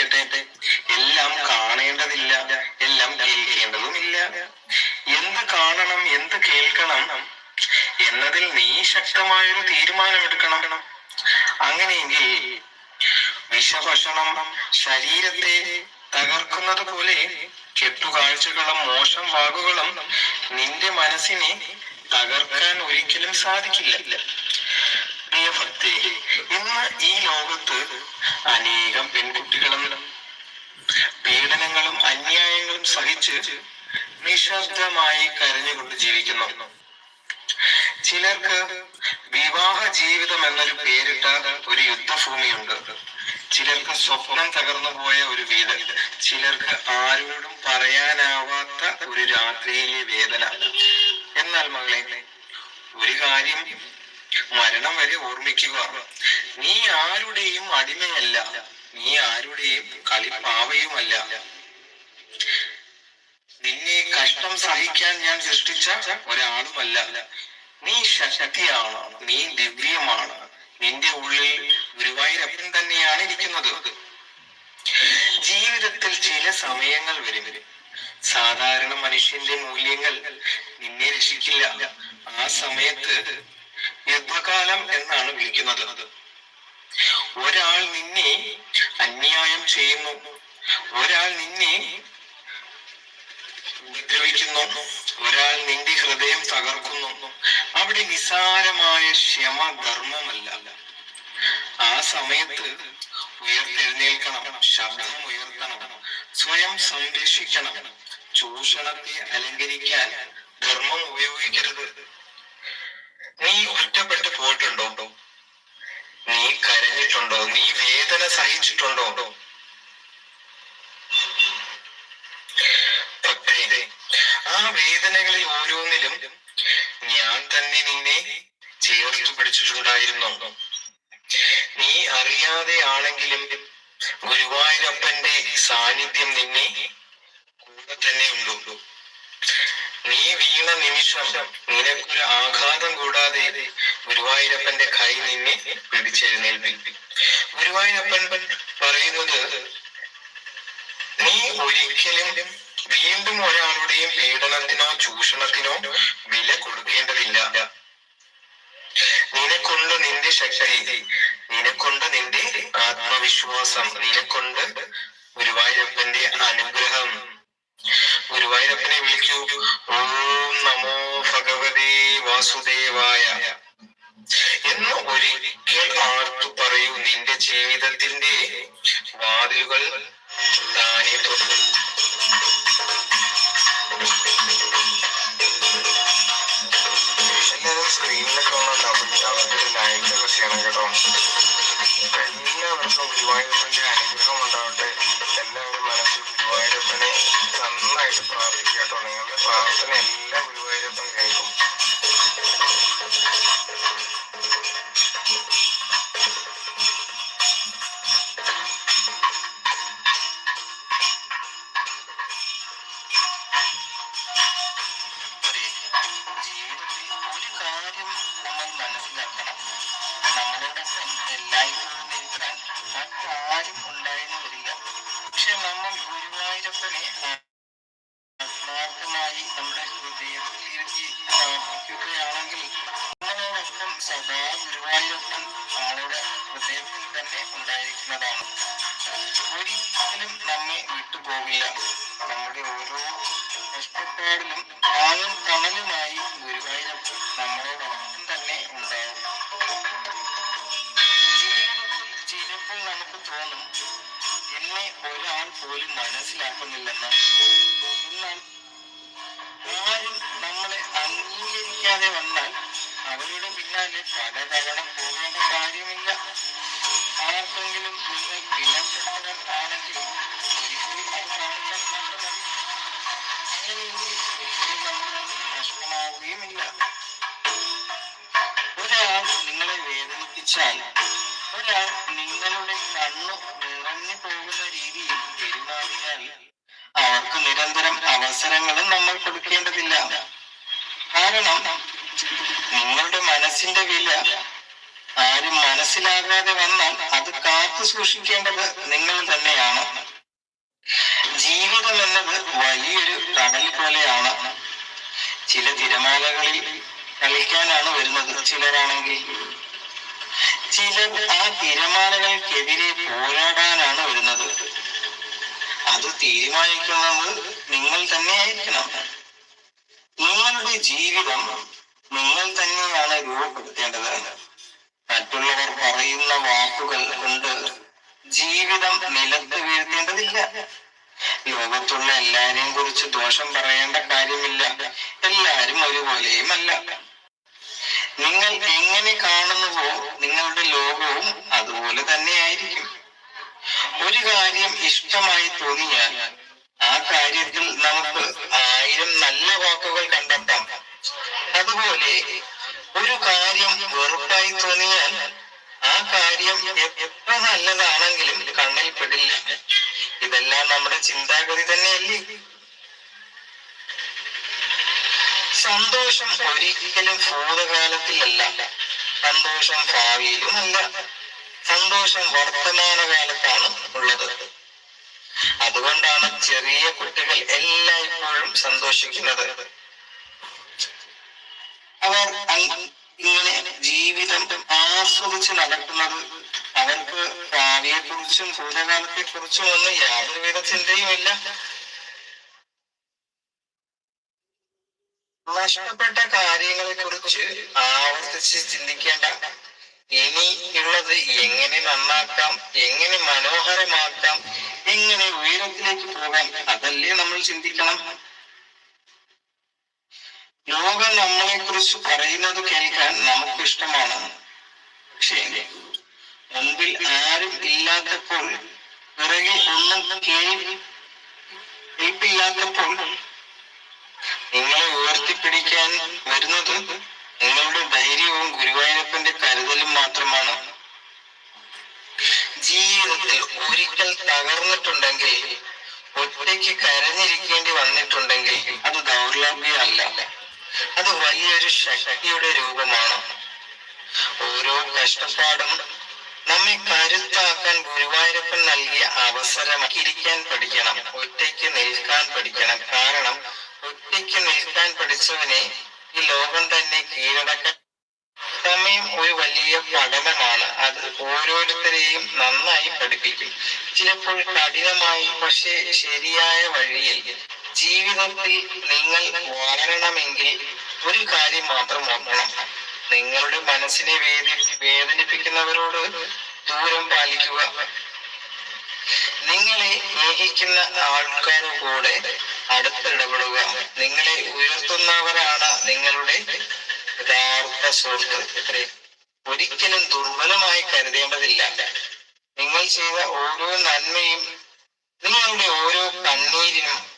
ഇരിക്കട്ടെ എല്ലാം കാണേണ്ടതില്ല എല്ലാം കേൾക്കേണ്ടതുമില്ല. എന്ത് കാണണം എന്ത് കേൾക്കണം എന്നതിൽ നീ ശക്തമായൊരു തീരുമാനമെടുക്കണം. അങ്ങനെയെങ്കിൽ വിഷഭക്ഷണം ശരീരത്തെ തകർക്കുന്നത് പോലെ കെട്ടുകാഴ്ചകളും മോശം വാക്കുകളും നിന്റെ മനസ്സിനെ തകർക്കാൻ ഒരിക്കലും സാധിക്കില്ല. ഇന്ന് ഈ ലോകത്ത് അനേകം പെൺകുട്ടികളും പീഡനങ്ങളും അന്യായങ്ങളും സഹിച്ച് നിശബ്ദമായി കരഞ്ഞുകൊണ്ട് ജീവിക്കുന്നു. ചിലർക്ക് വിവാഹ ജീവിതം എന്നൊരു പേരിട്ട ഒരു യുദ്ധഭൂമിയുണ്ട്. ചിലർക്ക് സ്വപ്നം തകർന്നു പോയ ഒരു വീട്. ചിലർക്ക് ആരോടും പറയാനാവാത്ത ഒരു രാത്രിയിലെ വേദന. എന്നാൽ മകളെ ഒരു കാര്യം മരണം വരെ ഓർമ്മിക്കുക. നീ ആരുടെയും അടിമയല്ല. നീ ആരുടെയും കളിപ്പാവയുമല്ല. നിന്നെ കഷ്ടം സഹിക്കാൻ ഞാൻ സൃഷ്ടിച്ച ഒരാളുമല്ല. നീ ശക്തിയാണ്. നീ ദിവ്യമാണ്. നിന്റെ ഉള്ളിൽ ഗുരുവായൂരപ്പൻ തന്നെയാണ് ഇരിക്കുന്നത്. ജീവിതത്തിൽ ചില സമയങ്ങൾ വരും. സാധാരണ മനുഷ്യന്റെ മൂല്യങ്ങൾ നിന്നെ രക്ഷിക്കില്ല. ആ സമയത്ത് യുദ്ധകാലം എന്നാണ് വിളിക്കുന്നത്. ഒരാൾ നിന്നെ അന്യായം ചെയ്യുന്നു. ഒരാൾ നിന്നെ ഉപദ്രവിക്കുന്നു. ഒരാൾ നിന്റെ ഹൃദയം തകർക്കുന്നു. അവിടെ നിസാരമായ ക്ഷമ ധർമ്മമല്ല ആ സമയത്ത് ഉയർത്തെഴുന്നേൽക്കണം. ശബ്ദം ഉയർത്തണം. സ്വയം സംരക്ഷിക്കണം. ചൂഷണത്തെ അലങ്കരിക്കാൻ ധർമ്മം ഉപയോഗിക്കരുത്. നീ ഒറ്റപ്പെട്ടു പോയിട്ടുണ്ടോ? നീ കരഞ്ഞിട്ടുണ്ടോ? നീ വേദന സഹിച്ചിട്ടുണ്ടോ? ആ വേദനകളിൽ ഓരോന്നിലും ഞാൻ തന്നെ നിന്നെ ചേർത്തു പിടിച്ചിട്ടുണ്ടായിരുന്നു. നീ അറിയാതെ ആണെങ്കിലും ഗുരുവായൂരപ്പന്റെ സാന്നിധ്യം നിന്നെ കൂടെ തന്നെ ഉള്ളൂ നീ വീണ നിമിഷം നിനക്കൊരു ആഘാതം കൂടാതെ ഗുരുവായൂരപ്പന്റെ കൈ നിന്നെ പിടിച്ചെഴുന്നേൽപ്പിക്കും. ഗുരുവായൂരപ്പൻ പറയുന്നത് നീ ഒരിക്കലും വീണ്ടും ഒരാളുടെയും പീഡനത്തിനോ ചൂഷണത്തിനോ വില കൊടുക്കേണ്ടതില്ല. നിനക്കൊണ്ട് നിന്റെ ശക്തി നിനക്കൊണ്ട് നിന്റെ ആത്മവിശ്വാസം നിനക്കൊണ്ട് ഗുരുവായൂരപ്പന്റെ അനുഗ്രഹം. ഗുരുവായൂരപ്പനെ വിളിക്കൂ. ഓം നമോ ഭഗവതി വാസുദേവായ. എന്ന് ഒരിക്കൽ ആർത്തു പറയൂ നിന്റെ ജീവിതത്തിന്റെ വാതിലുകൾ താനെ തുടങ്ങും എല്ലാവരും സ്ക്രീനിലൊക്കെ ഒന്ന് ഗുരുവായൂരപ്പന്റെ അനുഗ്രഹം ഉണ്ടാവട്ടെ. നിങ്ങളുടെ പ്രാർത്ഥന നമ്മുടെ ഓരോ കഷ്ടപ്പാടിലും ആയും തണലുമായി ഗുരുവായൂരപ്പൻ നമ്മളോടൊപ്പം തന്നെ ഉണ്ടാവും ചിലപ്പോൾ നമുക്ക് തോന്നും എന്നെ ഒരാൾ പോലും മനസ്സിലാക്കുന്നില്ലെന്ന്. എന്നാൽ ആരും നമ്മളെ അംഗീകരിക്കാതെ വന്നാൽ അവരുടെ പിന്നാലെ പലതവണ പോകേണ്ട കാര്യമില്ല. ആർക്കെങ്കിലും നിങ്ങൾ മനസ്സിലായി. ഒരാൾ നിങ്ങളുടെ കണ്ണു നിറഞ്ഞു പോകുന്ന രീതിയിൽ പെരുമാറിയാൽ അവർക്ക് നിരന്തരം അവസരങ്ങളും നമ്മൾ കൊടുക്കേണ്ടതില്ല. കാരണം നിങ്ങളുടെ മനസ്സിന്റെ വില ആരും മനസ്സിലാകാതെ വന്നാൽ അത് കാത്തു സൂക്ഷിക്കേണ്ടത് നിങ്ങൾ തന്നെയാണ്. ജീവിതം എന്നത് വലിയൊരു കടൽ പോലെയാണ്. ചില തിരമാലകളിൽ കളിക്കാനാണ് വരുന്നത് ചിലരാണെങ്കിൽ. ചിലർ ആ തിരമാലകൾക്കെതിരെ പോരാടാനാണ് വരുന്നത്. അത് തീരുമാനിക്കുന്നത് നിങ്ങൾ തന്നെ ആയിരിക്കണം നിങ്ങളുടെ ജീവിതം നിങ്ങൾ തന്നെയാണ് രൂപപ്പെടുത്തേണ്ടത്. മറ്റുള്ളവർ പറയുന്ന വാക്കുകൾ കൊണ്ട് ജീവിതം നിലത്ത് വീഴ്ത്തേണ്ടതില്ല. ലോകത്തുള്ള എല്ലാരെയും കുറിച്ച് ദോഷം പറയേണ്ട കാര്യമില്ല. എല്ലാരും ഒരുപോലെയുമല്ല. നിങ്ങൾ എങ്ങനെ കാണുന്നുവോ നിങ്ങളുടെ ലോകവും അതുപോലെ തന്നെയായിരിക്കും. ഒരു കാര്യം ഇഷ്ടമായി തോന്നിയാൽ ആ കാര്യത്തിൽ നമുക്ക് ആയിരം നല്ല വാക്കുകൾ കണ്ടെത്താം. അതുപോലെ ഒരു കാര്യം വെറുപ്പായി തോന്നിയാൽ ആ കാര്യം എത്ര നല്ലതാണെങ്കിലും കണ്ണിൽ പെടില്ല. ഇതെല്ലാം നമ്മുടെ ചിന്താഗതി തന്നെയല്ലേ? സന്തോഷം ഒരിക്കലും ഭൂതകാലത്തിലല്ല. സന്തോഷം ഭാവിയിലുമല്ല സന്തോഷം വർത്തമാനകാലത്താണ് ഉള്ളത്. അതുകൊണ്ടാണ് ചെറിയ കുട്ടികൾ എല്ലായ്പ്പോഴും സന്തോഷിക്കുന്നത്. അവർ ഇങ്ങനെ ജീവിതം ആസ്വദിച്ച് നടക്കുന്നത് അവർക്ക് ഭാവിയെ കുറിച്ചും ഭൂതകാലത്തെ കുറിച്ചും ഒന്നും യാതൊരുവിധ ചിന്തയുമില്ല. നഷ്ടപ്പെട്ട കാര്യങ്ങളെ കുറിച്ച് ആവർത്തിച്ച് ചിന്തിക്കേണ്ട. ഇനി ഉള്ളത് എങ്ങനെ നന്നാക്കാം എങ്ങനെ മനോഹരമാക്കാം എങ്ങനെ ഉയരത്തിലേക്ക് പോകാം അതല്ലേ നമ്മൾ ചിന്തിക്കണം. ലോകം നമ്മളെ കുറിച്ച് പറയുന്നത് കേൾക്കാൻ നമുക്ക് ഇഷ്ടമാണ് പക്ഷേ മുൻപിൽ ആരും ഇല്ലാത്തപ്പോൾ പിറകിൽ ഒന്നും കേൾപ്പില്ലാത്തപ്പോൾ നിങ്ങളെ ഉയർത്തിപ്പിടിക്കാൻ വരുന്നത് നിങ്ങളുടെ ധൈര്യവും ഗുരുവായൂരപ്പന്റെ കരുതലും മാത്രമാണ്. ജീവിതത്തിൽ ഒരിക്കൽ തകർന്നിട്ടുണ്ടെങ്കിൽ ഒറ്റയ്ക്ക് കരഞ്ഞിരിക്കേണ്ടി വന്നിട്ടുണ്ടെങ്കിൽ അത് ദൗർലഭ്യമല്ല. അത് വലിയൊരു ശക്തിയുടെ രൂപമാണ്. ഓരോ കഷ്ടപ്പാടും നമ്മെ കരുത്താക്കാൻ ഗുരുവായൂരപ്പൻ നൽകിയ അവസരം ഇരിക്കാൻ പഠിക്കണം. ഒറ്റയ്ക്ക് നിൽക്കാൻ പഠിക്കണം. കാരണം ഒറ്റയ്ക്ക് നിൽക്കാൻ പഠിച്ചവനെ ഈ ലോകം തന്നെ കീഴടക്കാൻ സമയം ഒരു വലിയ പഠനമാണ്. അത് ഓരോരുത്തരെയും നന്നായി പഠിപ്പിക്കും. ചിലപ്പോൾ കഠിനമായി പക്ഷേ ശരിയായ വഴിയിൽ ജീവിതത്തിൽ നിങ്ങൾ വളരണമെങ്കിൽ ഒരു കാര്യം മാത്രം ഓർക്കണം. നിങ്ങളുടെ മനസ്സിനെ വേദി വേദനിപ്പിക്കുന്നവരോട് ദൂരം പാലിക്കുക. നിങ്ങളെ സ്നേഹിക്കുന്ന ആൾക്കാരുടെ കൂടെ അടുത്തിടപെടുക. നിങ്ങളെ ഉയർത്തുന്നവരാണ് നിങ്ങളുടെ യഥാർത്ഥ സുഹൃത്ത് ഒരിക്കലും ദുർബലമായി കരുതേണ്ടതില്ല. നിങ്ങൾ ചെയ്ത ഓരോ നന്മയും നിങ്ങളുടെ ഓരോ കണ്ണീരിനും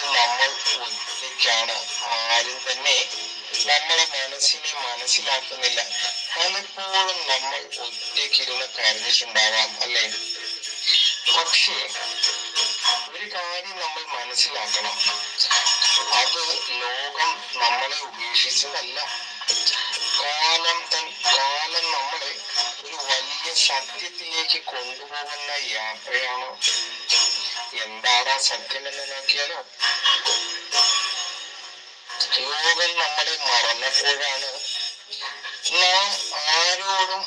ലോകത്ത് നമ്മൾ ഒറ്റയ്ക്കാണ് ആരും തന്നെ നമ്മളെ മനസ്സിനെ മനസ്സിലാക്കുന്നില്ല. പലപ്പോഴും നമ്മൾ ഒറ്റയ്ക്കിരുന്ന് കരഞ്ഞിട്ടുണ്ടാവാം അല്ലേ? പക്ഷേ ഒരു കാര്യം നമ്മൾ മനസ്സിലാക്കണം. അത് ലോകം നമ്മളെ ഉപേക്ഷിച്ചതല്ല. കാലം തൻ കാലം നമ്മളെ ഒരു വലിയ സത്യത്തിലേക്ക് കൊണ്ടുപോകുന്ന യാത്രയാണ്? എന്താണ് സത്യം എന്ന് നോക്കിയാലോ ലോകം നമ്മളെ മറന്നപ്പോഴാണ് നാം ആരോടും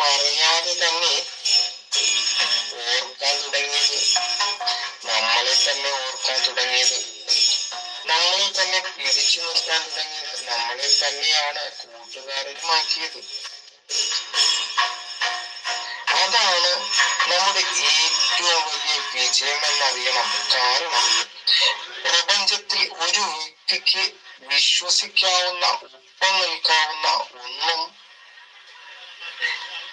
പറയാതെ തന്നെ ഓർക്കാൻ തുടങ്ങിയത്. നമ്മളെ തന്നെ ഓർക്കാൻ തുടങ്ങിയത്. നമ്മളെ തന്നെ പിടിച്ചു നിർത്താൻ തുടങ്ങിയത്. നമ്മളെ തന്നെയാണ് കൂട്ടുകാരനുമാക്കിയത് അതാണ് നമ്മുടെ ഏറ്റവും ഏറ്റവും വലിയ വിജയം എന്നറിയണം കാരണം പ്രപഞ്ചത്തിൽ ഒരു വ്യക്തിക്ക് വിശ്വസിക്കാവുന്ന ഒപ്പം നിൽക്കാവുന്ന ഒന്നും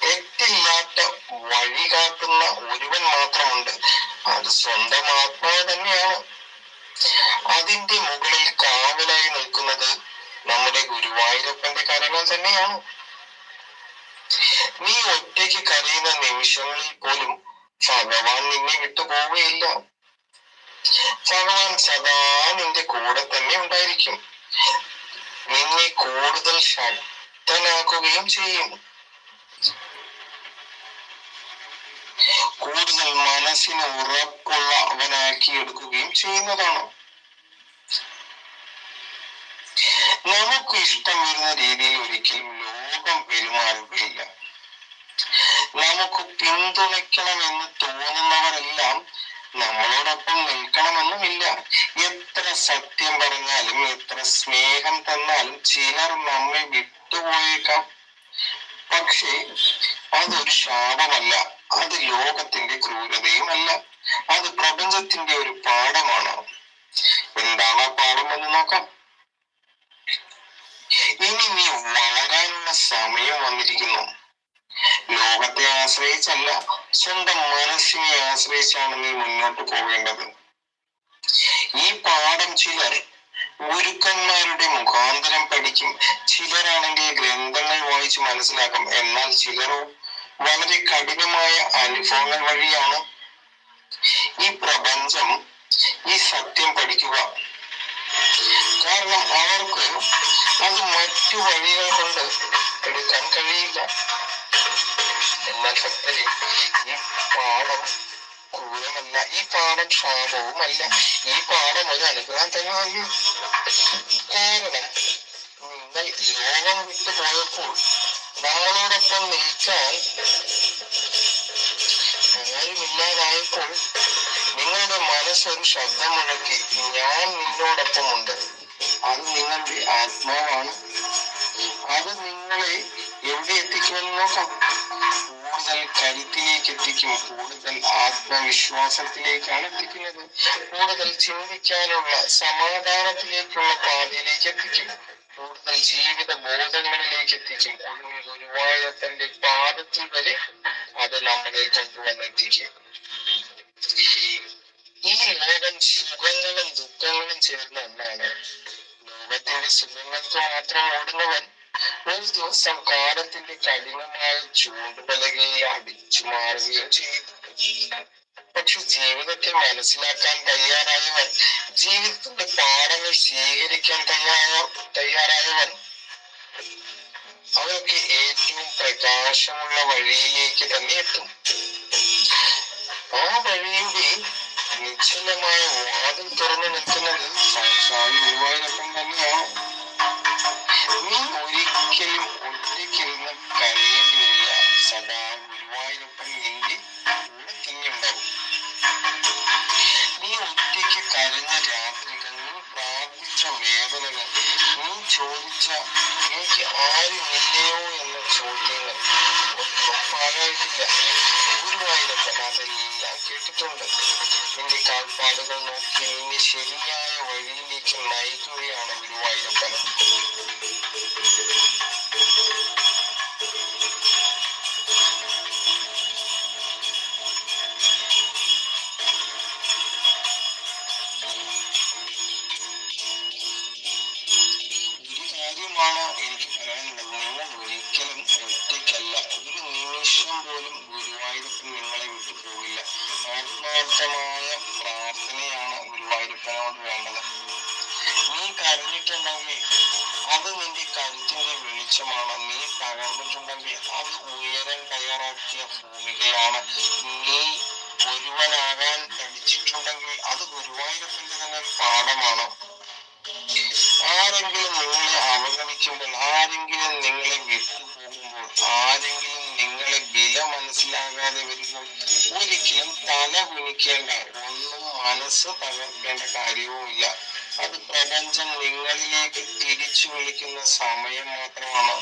തെറ്റില്ലാത്ത വഴി കാട്ടുന്ന ഒരുവൻ മാത്രമുണ്ട്. അത് സ്വന്തം ആത്മാവ് തന്നെയാണ്. അതിന്റെ മുകളിൽ കാവലായി നിൽക്കുന്നത് നമ്മുടെ ഗുരുവായൂരപ്പന്റെ കരങ്ങൾ തന്നെയാണ്. നീ ഒറ്റയ്ക്ക് കരയുന്ന നിമിഷങ്ങളിൽ പോലും ഭഗവാൻ നിന്നെ വിട്ടുപോവുകയില്ല ഭഗവാൻ സദാ നിന്റെ കൂടെ തന്നെ ഉണ്ടായിരിക്കും. നിന്നെ കൂടുതൽ ശക്തനാക്കുകയും ചെയ്യും. കൂടുതൽ മനസ്സിന് ഉറപ്പുള്ള അവനാക്കി എടുക്കുകയും ചെയ്യുന്നതാണ്. നമുക്ക് ഇഷ്ടം വരുന്ന രീതിയിൽ ഒരിക്കലും ലോകം പെരുമാറുകയില്ല. നമുക്ക് പിന്തുണയ്ക്കണമെന്ന് തോന്നുന്നവരെല്ലാം നമ്മളോടൊപ്പം നിൽക്കണമെന്നുമില്ല. എത്ര സത്യം പറഞ്ഞാലും എത്ര സ്നേഹം തന്നാലും ചിലർ നമ്മെ വിട്ടുപോയേക്കാം. പക്ഷെ അതൊരു ശാപമല്ല. അത് ലോകത്തിന്റെ ക്രൂരതയുമല്ല. അത് പ്രപഞ്ചത്തിന്റെ ഒരു പാഠമാണ്. എന്താണ് ആ പാഠം എന്ന് നോക്കാം. ഇനി നീ വളരാനുള്ള സമയം വന്നിരിക്കുന്നു. ലോകത്തെ ആശ്രയിച്ചല്ല സ്വന്തം മനസ്സിനെ ആശ്രയിച്ചാണ് നീ മുന്നോട്ട് പോകേണ്ടത്. ഈ പാഠം ചിലർ ഗുരുക്കന്മാരുടെ മുഖാന്തരം പഠിക്കും. ചിലരാണെങ്കിൽ ഗ്രന്ഥങ്ങൾ വായിച്ച് മനസ്സിലാക്കും. എന്നാൽ ചിലരോ വളരെ കഠിനമായ അനുഭവങ്ങൾ വഴിയാണ് ഈ പ്രപഞ്ചം ഈ സത്യം പഠിക്കുക. കാരണം അവർക്ക് അത് മറ്റു വഴികൾ കൊണ്ട് എടുക്കാൻ കഴിയില്ല. എന്നാൽ ഭക്തരെ ഈ പാഠം ക്രൂരമല്ല ഈ പാഠം ശാപവുമല്ല ഈ പാഠം ഒരു അനുഗ്രഹം തന്നെയാണ് കാരണം നിങ്ങൾ ലോകം വിട്ടു പോയപ്പോൾ നമ്മളോടൊപ്പം നിൽക്കാൻ ആരുമില്ലാതായപ്പോൾ നിങ്ങളുടെ മനസ്സൊരു ശബ്ദം മുഴക്കി ഞാൻ നിന്നോടൊപ്പമുണ്ട്. അത് നിങ്ങളുടെ ആത്മാവാണ്. അത് നിങ്ങളെ എവിടെ എത്തിക്കുമെന്ന് നോക്കാം. കരുത്തിലേക്ക് എത്തിക്കും കൂടുതൽ ആത്മവിശ്വാസത്തിലേക്കാണ് എത്തിക്കുന്നത്. കൂടുതൽ ചിന്തിക്കാനുള്ള സമാധാനത്തിലേക്കുള്ള പാതയിലേക്ക് എത്തിക്കും കൂടുതൽ ജീവിത ബോധങ്ങളിലേക്ക് എത്തിക്കും ഒടുവിൽ ഗുരുവായൂരപ്പന്റെ പാദത്തിൽ വരെ അത് നമ്മളെ കൊണ്ടുവന്നെത്തിക്കും. ഈ ലോകം സുഖങ്ങളും ദുഃഖങ്ങളും ചേർന്ന ഒന്നാണ്. ലോകത്തിന്റെ സുഖങ്ങൾക്ക് മാത്രം ഓടുന്നവൻ ഒരു ദിവസം കാലത്തിന്റെ കഠിനമായ ചൂടുപലകയെ അടിച്ചു മാറുകയും ചെയ്തു. പക്ഷെ ജീവിതത്തെ മനസ്സിലാക്കാൻ തയ്യാറായവൻ ജീവിതത്തിന്റെ പാഠങ്ങൾ സ്വീകരിക്കാൻ തയ്യാറ തയ്യാറായവൻ അവർക്ക് ഏറ്റവും പ്രകാശമുള്ള വഴിയിലേക്ക് തന്നെ എത്തും. ആ വഴിയുടെ നിശ്ചലമായ വാതിൽ തുറന്നു നിൽക്കുന്നത് സാക്ഷാൽ ഗുരുവായൂരപ്പൻ തന്നെയാണ്. നീ ഒരിക്കലും ഒറ്റയ്ക്കിരുന്ന് കരയേണ്ടിയില്ല സദാ ഗുരുവായൂരപ്പൻ നിന്റെ കൂടെ തന്നെയുണ്ടാവും നീ ഒറ്റയ്ക്ക് കരഞ്ഞ രാത്രികൾ നീ പ്രാർത്ഥിച്ച വേദനകൾ നീ ചോദിച്ച എനിക്ക് ആരുമില്ലയോ എന്ന ചോദ്യങ്ങൾ പാഴായിട്ടില്ല ഗുരുവായൂരപ്പൻ അതെല്ലാം കേട്ടിട്ടുണ്ട്. നിന്റെ കാൽപ്പാടുകൾ നോക്കി നിന്നെ ശരിയായ വഴിയിലേക്ക് നയിക്കുകയാണ് ഗുരുവായൂരപ്പൻ. ഭൂമികയാണ് നീ ഒരുവനാകാൻ പഠിച്ചിട്ടുണ്ടെങ്കിൽ അത് ഗുരുവായൂരപ്പന്റെ തന്നെ ഒരു പാഠമാണ്. ആരെങ്കിലും നിങ്ങളെ അവഗണിക്കുമ്പോൾ ആരെങ്കിലും നിങ്ങളെ വിട്ടുപോകുമ്പോൾ ആരെങ്കിലും നിങ്ങളെ വില മനസ്സിലാകാതെ വരുമ്പോൾ ഒരിക്കലും തല കുനിക്കേണ്ട ഒന്നും മനസ്സ് തകർക്കേണ്ട കാര്യവുമില്ല. അത് പ്രപഞ്ചം നിങ്ങളിലേക്ക് തിരിച്ചു വിളിക്കുന്ന സമയം മാത്രമാണ്.